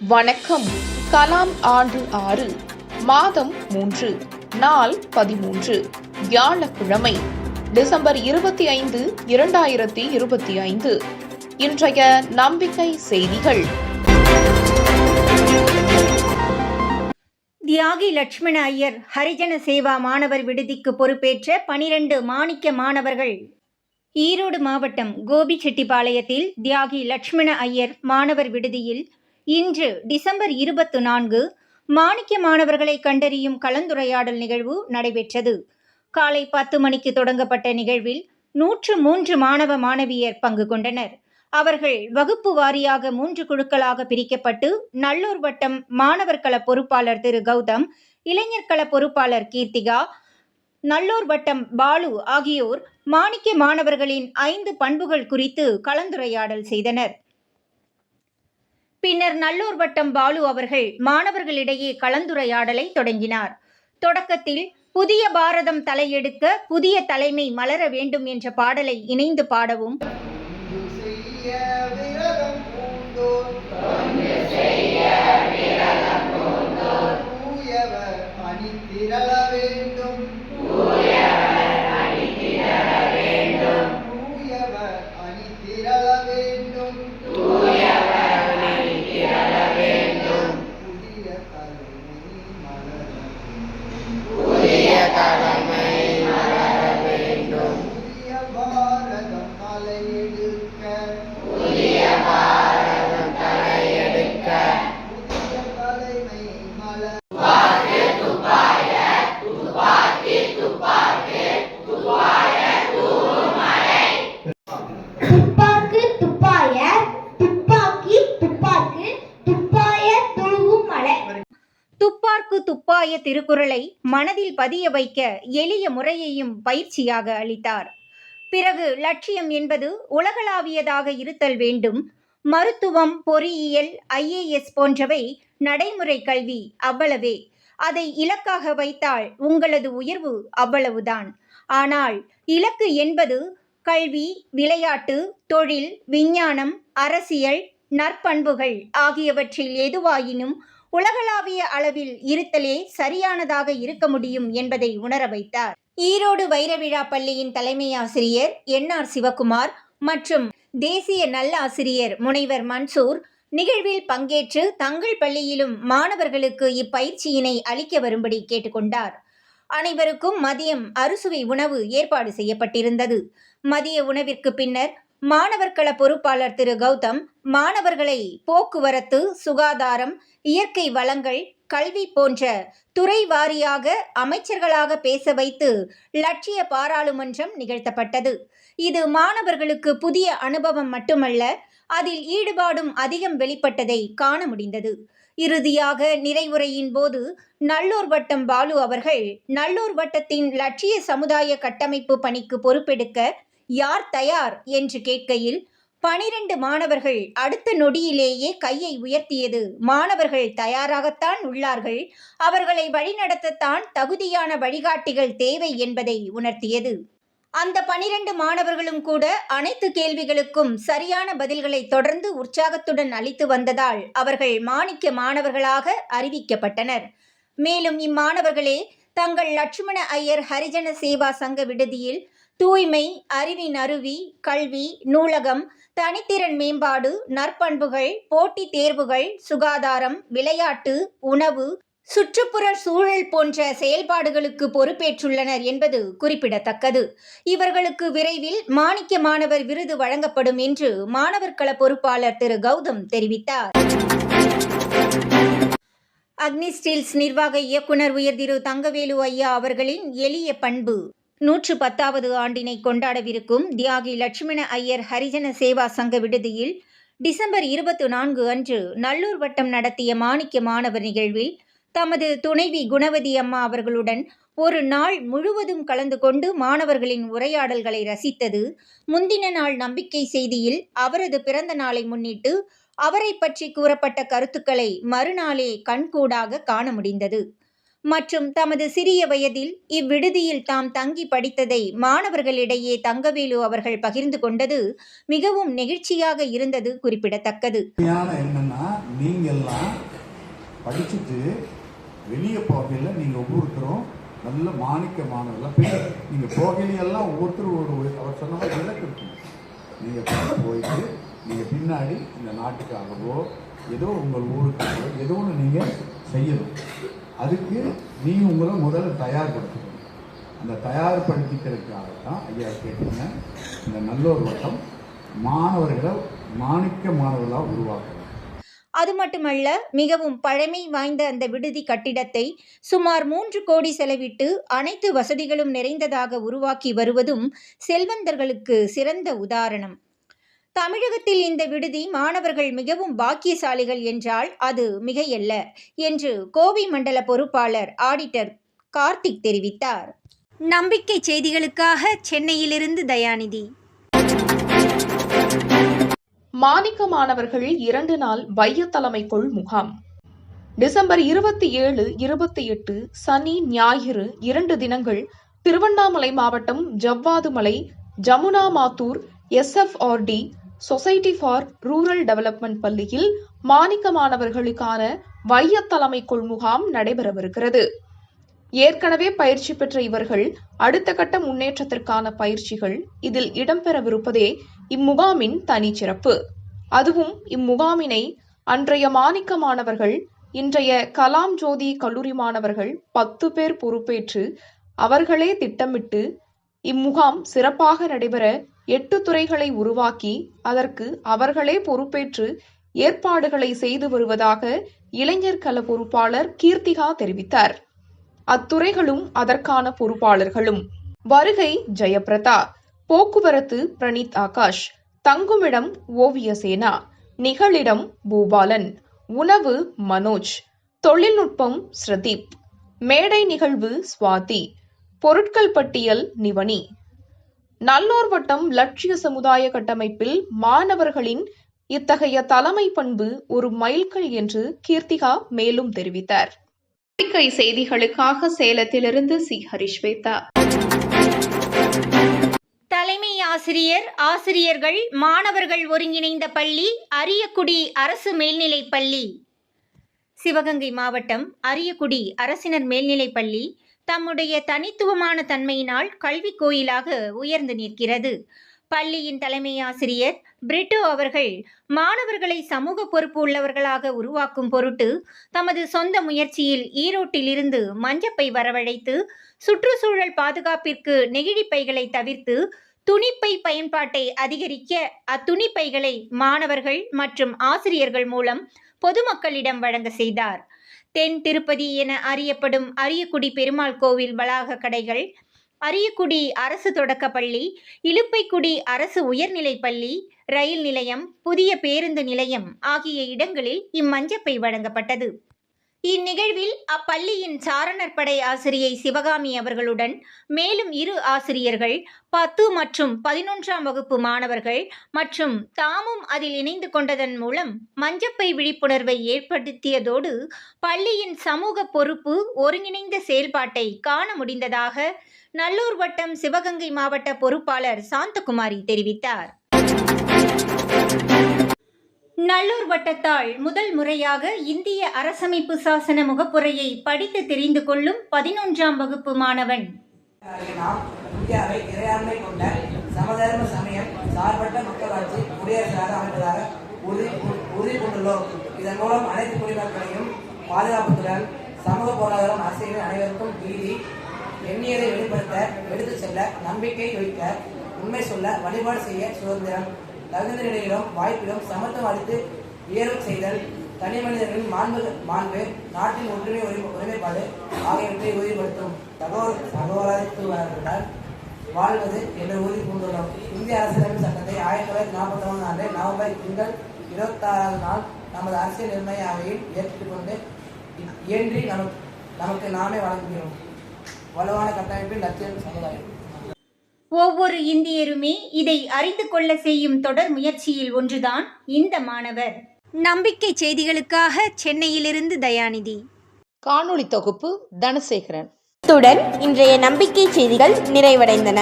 வணக்கம். கலாம் ஆண்டு ஆறு மாதம் மூன்று நாள் பதிமூன்று வியாழக்கிழமை டிசம்பர் இருபத்தி ஐந்து இரண்டாயிரத்தி இருபத்தி ஐந்து இன்றைய நம்பிக்கை செய்திகள். தியாகி லட்சுமண ஐயர் ஹரிஜன சேவா மாணவர் விடுதிக்கு பொறுப்பேற்ற பனிரெண்டு மாணிக்க மாணவர்கள். ஈரோடு மாவட்டம் கோபிச்செட்டிப்பாளையத்தில் தியாகி லட்சுமண ஐயர் மாணவர் விடுதியில் இன்று டிசம்பர் இருபத்து நான்கு மாணிக்க மாணவர்களை கண்டறியும் கலந்துரையாடல் நிகழ்வு நடைபெற்றது. காலை பத்து மணிக்கு தொடங்கப்பட்ட நிகழ்வில் நூற்று மூன்று மாணவ மாணவியர் பங்கு கொண்டனர். அவர்கள் வகுப்பு வாரியாக மூன்று குழுக்களாக பிரிக்கப்பட்டு நல்லூர் வட்டம் மாணவர் கள பொறுப்பாளர் திரு கௌதம் இளைஞர் கள பொறுப்பாளர் கீர்த்திகா நல்லூர் வட்டம் பாலு ஆகியோர் மாணிக்க மாணவர்களின் ஐந்து பண்புகள் குறித்து கலந்துரையாடல் செய்தனர். பின்னர் நல்லூர் வட்டம் பாலு அவர்கள் மாணவர்களிடையே கலந்துரையாடலை தொடங்கினார். தொடக்கத்தில் புதிய பாரதம் தலையெடுக்க புதிய தலைமை மலர வேண்டும் என்ற பாடலை இணைந்து பாடவும் துப்பார்க்கு திருக்குறளை மனதில் பதிய வைக்க எளிய முறையையும் பயிற்சியாக அளித்தார். பிறகு லட்சியம் என்பது உலகளாவியதாக இருத்தல் வேண்டும். மருத்துவம் பொறியியல் ஐஏஎஸ் போன்றவை நடைமுறை கல்வி அவ்வளவே. அதை இலக்காக வைத்தால் உங்களது உயர்வு அவ்வளவுதான். ஆனால் இலக்கு என்பது கல்வி விளையாட்டு தொழில் விஞ்ஞானம் அரசியல் நற்பண்புகள் ஆகியவற்றில் எதுவாயினும் உலகளாவிய அளவில் இருத்தலே சரியானதாக இருக்க முடியும் என்பதை உணர வைத்தார். ஈரோடு வைரவிழா பள்ளியின் தலைமை ஆசிரியர் என் ஆர் சிவகுமார் மற்றும் தேசிய நல்லாசிரியர் முனைவர் மன்சூர் நிகழ்வில் பங்கேற்று தங்கள் பள்ளியிலும் மாணவர்களுக்கு இப்பயிற்சியினை அளிக்க வரும்படி கேட்டுக்கொண்டார். அனைவருக்கும் மதியம் அறுசுவை உணவு ஏற்பாடு செய்யப்பட்டிருந்தது. மதிய உணவிற்கு பின்னர் மாணவர் கள பொறுப்பாளர் திரு கௌதம் மாணவர்களை போக்குவரத்து சுகாதாரம் இயற்கை வளங்கள் கல்வி போன்ற துறை வாரியாக அமைச்சர்களாக பேச வைத்து லட்சிய பாராளுமன்றம் நிகழ்த்தப்பட்டது. இது மாணவர்களுக்கு புதிய அனுபவம் மட்டுமல்ல அதில் ஈடுபாடும் அதிகம் வெளிப்பட்டதை காண முடிந்தது. இறுதியாக நிறைவுரையின் போது நல்லூர் வட்டம் பாலு அவர்கள் நல்லூர் வட்டத்தின் லட்சிய சமுதாய கட்டமைப்பு பணிக்கு பொறுப்பெடுக்க யார் தயார்? என்று கேட்கையில் பனிரெண்டு மாணவர்கள் அடுத்த நொடியிலேயே கையை உயர்த்தியது. மாணவர்கள் தயாராகத்தான் உள்ளார்கள். அவர்களை வழிநடத்தத்தான் தகுதியான வழிகாட்டிகள் தேவை என்பதை உணர்த்தியது. அந்த பனிரெண்டு மாணவர்களும் கூட அனைத்து கேள்விகளுக்கும் சரியான பதில்களை தொடர்ந்து உற்சாகத்துடன் அளித்து வந்ததால் அவர்கள் மாணிக்க மாணவர்களாக அறிவிக்கப்பட்டனர். மேலும் இம்மாணவர்களே தங்கள் லட்சுமண ஐயர் ஹரிஜன சேவா சங்க விடுதியில் தூய்மை அறிவின் அருவி கல்வி நூலகம் தனித்திறன் மேம்பாடு நற்பண்புகள் போட்டித் தேர்வுகள் சுகாதாரம் விளையாட்டு உணவு சுற்றுப்புற சூழல் போன்ற செயல்பாடுகளுக்கு பொறுப்பேற்றுள்ளனர் என்பது குறிப்பிடத்தக்கது. இவர்களுக்கு விரைவில் மாணிக்க மாணவர் விருது வழங்கப்படும் என்று மாணவர் கள பொறுப்பாளர் திரு. கௌதம் தெரிவித்தார். அக்னி ஸ்டீல்ஸ் நிர்வாக இயக்குனர் உயர் திரு தங்கவேலு ஐயா அவர்களின் எளிய பண்பு. நூற்று பத்தாவது ஆண்டினை கொண்டாடவிருக்கும் தியாகி லட்சுமண ஐயர் ஹரிஜன சேவா சங்க விடுதியில் டிசம்பர் இருபத்தி நான்கு அன்று நல்லூர் வட்டம் நடத்திய மாணிக்க மாணவர் நிகழ்வில் தமது துணைவி குணவதி அம்மா அவர்களுடன் ஒரு நாள் முழுவதும் கலந்து கொண்டு மாணவர்களின் உரையாடல்களை ரசித்தது. முந்தின நாள் நம்பிக்கை செய்தியில் அவரது பிறந்த நாளை முன்னிட்டு அவரை பற்றி கூறப்பட்ட கருத்துக்களை மறுநாளே கண்கூடாக காண முடிந்தது. மற்றும் தமது சிறிய வயதில் இவ்விடுதியில் தாம் தங்கி படித்ததை மாணவர்களிடையே தங்கவேலு அவர்கள் பகிர்ந்து கொண்டது மிகவும் நெகிழ்ச்சியாக இருந்தது குறிப்பிடத்தக்கது. உண்மையான என்னன்னா நீங்கள்லாம் படிச்சுட்டு வெளியே போகையில் நீங்கள் ஒவ்வொருத்தரும் நல்ல மாணிக்க மாணவர்களாக பேர் நீங்கள் போகையிலெல்லாம் ஒவ்வொருத்தரும் ஒரு ஒரு- அவர் சொன்ன மாதிரி இலக்கு இருக்கும். நீங்கள் போயிட்டு நீங்கள் பின்னாடி இந்த நாட்டுக்காகவோ ஏதோ உங்கள் ஊருக்காகவோ ஏதோ ஒன்று நீங்கள் செய்யணும். அதுக்கு நீ உங்களை முதல்ல தயார்படுத்திக்கணும். அந்த தயார்படுத்திக்கிறதுக்காக தான் ஐயா கேட்டீங்க இந்த நல்லோர் வட்டம் மாணவர்களை மாணிக்க மாணவர்களாக உருவாக்கணும். அது மட்டுமல்ல மிகவும் பழமை வாய்ந்த அந்த விடுதி கட்டிடத்தை சுமார் மூன்று கோடி செலவிட்டு அனைத்து வசதிகளும் நிறைந்ததாக உருவாக்கி வருவதும் செல்வந்தர்களுக்கு சிறந்த உதாரணம். தமிழகத்தில் இந்த விடுதி மாணவர்கள் மிகவும் பாக்கியசாலிகள் என்றால் அது மிகையல்ல என்று கோவை மண்டல பொறுப்பாளர் ஆடிட்டர் கார்த்திக் தெரிவித்தார். நம்பிக்கை செய்திகளுக்காக சென்னையிலிருந்து தயாநிதி. மாணிக்க மாணவர்கள் இரண்டு நாள் வைய தலைமைக்குள் முகாம். டிசம்பர் இருபத்தி ஏழு இருபத்தி எட்டு சனி ஞாயிறு இரண்டு தினங்கள் திருவண்ணாமலை மாவட்டம் Javadhumalai Jamuna Mathur SFRD society for rural development பள்ளியில் மாணிக்க மாணவர்களுக்கான வைய கொள் முகாம் நடைபெறவிருக்கிறது. ஏற்கனவே பயிற்சி பெற்ற இவர்கள் அடுத்த கட்ட முன்னேற்றத்திற்கான பயிற்சிகள் இதில் இடம்பெறவிருப்பதே இம்முகாமின் தனிச்சிறப்பு. அதுவும் இம்முகாமினை அன்றைய மாணிக்க மாணவர்கள் இன்றைய கலாம் ஜோதி கல்லூரி மாணவர்கள் பத்து பேர் பொறுப்பேற்று அவர்களே திட்டமிட்டு இம்முகாம் சிறப்பாக நடைபெற எட்டு துறைகளை உருவாக்கி அதற்கு அவர்களே பொறுப்பேற்று ஏற்பாடுகளை செய்து வருவதாக இளைஞர் கள பொறுப்பாளர் கீர்த்திகா தெரிவித்தார். அத்துறைகளும் அதற்கான பொறுப்பாளர்களும். வருகை ஜெயபிரதா போக்குவரத்து பிரணீத் ஆகாஷ் தங்குமிடம் ஓவியசேனா நிகழிடம் பூபாலன் உணவு மனோஜ் தொழில்நுட்பம் ஸ்ரதீப் மேடை நிகழ்வு சுவாதி பொருட்கள் பட்டியல் நிவனி நல்லோர் வட்டம் லட்சிய சமுதாய கட்டமைப்பில் மாணவர்களின் இத்தகைய தலைமை பண்பு ஒரு மைல்கல் என்று கீர்த்திகா மேலும் தெரிவித்தார். பத்திரிகை செய்திகளுக்காக சேலத்திலிருந்து சி. ஹரிஸ்வேதா தலைமை ஆசிரியர் ஆசிரியர்கள் மாணவர்கள் ஒருங்கிணைந்த பள்ளி அரியக்குடி அரசு மேல்நிலைப் பள்ளி. சிவகங்கை மாவட்டம் அரியக்குடி அரசினர் மேல்நிலைப் பள்ளி தம்முடைய தனித்துவமான தன்மையினால் கல்வி கோயிலாக உயர்ந்து நிற்கிறது. பள்ளியின் தலைமை ஆசிரியர் பிரிட்டோ அவர்கள் மாணவர்களை சமூக பொறுப்பு உள்ளவர்களாக உருவாக்கும் பொருட்டு தமது சொந்த முயற்சியில் ஈரோட்டிலிருந்து மஞ்சப்பை வரவழைத்து சுற்றுச்சூழல் பாதுகாப்பிற்கு நெகிழிப்பைகளை தவிர்த்து துணிப்பை பயன்பாட்டை அதிகரிக்க அத்துணிப்பைகளை மாணவர்கள் மற்றும் ஆசிரியர்கள் மூலம் பொதுமக்களிடம் வழங்க செய்தார். தென் திருப்பதி என அறியப்படும் அரியக்குடி பெருமாள் கோவில் வளாக கடைகள் அரியக்குடி அரசு தொடக்கப்பள்ளி இலுப்பைக்குடி அரசு உயர்நிலைப் பள்ளி ரயில் நிலையம் புதிய பேருந்து நிலையம் ஆகிய இடங்களில் இம்மஞ்சப்பை வழங்கப்பட்டது. இந்நிகழ்வில் அப்பள்ளியின் சாரணர் படை ஆசிரியை சிவகாமி அவர்களுடன் மேலும் இரு ஆசிரியர்கள் பத்து மற்றும் பதினொன்றாம் வகுப்பு மாணவர்கள் மற்றும் தாமும் அதில் இணைந்து கொண்டதன் மூலம் மஞ்சப்பை விழிப்புணர்வை ஏற்படுத்தியதோடு பள்ளியின் சமூக பொறுப்பு ஒருங்கிணைந்த செயல்பாட்டை காண முடிந்ததாக நல்லூர் வட்டம் சிவகங்கை மாவட்ட பொறுப்பாளர் சாந்தகுமாரி தெரிவித்தார். நல்லூர் வட்டத்தால் முதல் முறையாக இந்திய அரசமைப்பு சாசன முகப்புரையை படித்து தெரிந்து கொள்ளும் பதினொன்றாம் வகுப்பு மாணவன். இந்தியாவை இறையாண்மை கொண்ட சமதர்ம சமயம் சார்பற்ற மக்களாட்சி குடியரசாக அமைப்பதாக உறுதி உறுதி பூண்டுள்ளோம். இதன் மூலம் அனைத்து குடிமக்களையும் பாதுகாப்புத்துடன் சமூக பொருளாதாரம் அரசியல் அனைவருக்கும் நீதி எண்ணியதை வெளிப்படுத்த எடுத்துச் செல்ல நம்பிக்கை வைக்க உண்மை சொல்ல வழிபாடு செய்ய சுதந்திரம். தகுந்த நிலையிலும் வாய்ப்பிலும் சமத்துவம் அளித்து உயர்வு செய்தல் தனி மனிதர்களின் மாண்பு மாண்பு நாட்டின் ஒற்றுமை ஒருமைப்பாடு ஆகியவற்றை உறுதிப்படுத்தும் தகவல் சகோதரத்துவத்துடன் வாழ்வது என்று உறுதி பூண்டுள்ளோம். இந்திய அரசியலமைப்பு சட்டத்தை ஆயிரத்தி தொள்ளாயிரத்தி நாற்பத்தி ஒன்று ஆண்டு நவம்பர் திங்கள் இருபத்தாறாவது நாள் நமது அரசியல் நிர்ணய அவையில் ஏற்றுக்கொண்டு இயன்றி நமக்கு நமக்கு நாமே வழங்குகிறோம். வலுவான கட்டமைப்பில் லட்சியம் சமுதாயம். ஒவ்வொரு இந்தியருமே இதை அறிந்து கொள்ள செய்யும் தொடர் முயற்சியில் ஒன்றுதான் இந்த மாணவர். நம்பிக்கை செய்திகளுக்காக சென்னையிலிருந்து தயாநிதி. காணொளி தொகுப்பு தனசேகரன். இத்துடன் இன்றைய நம்பிக்கை செய்திகள் நிறைவடைந்தன.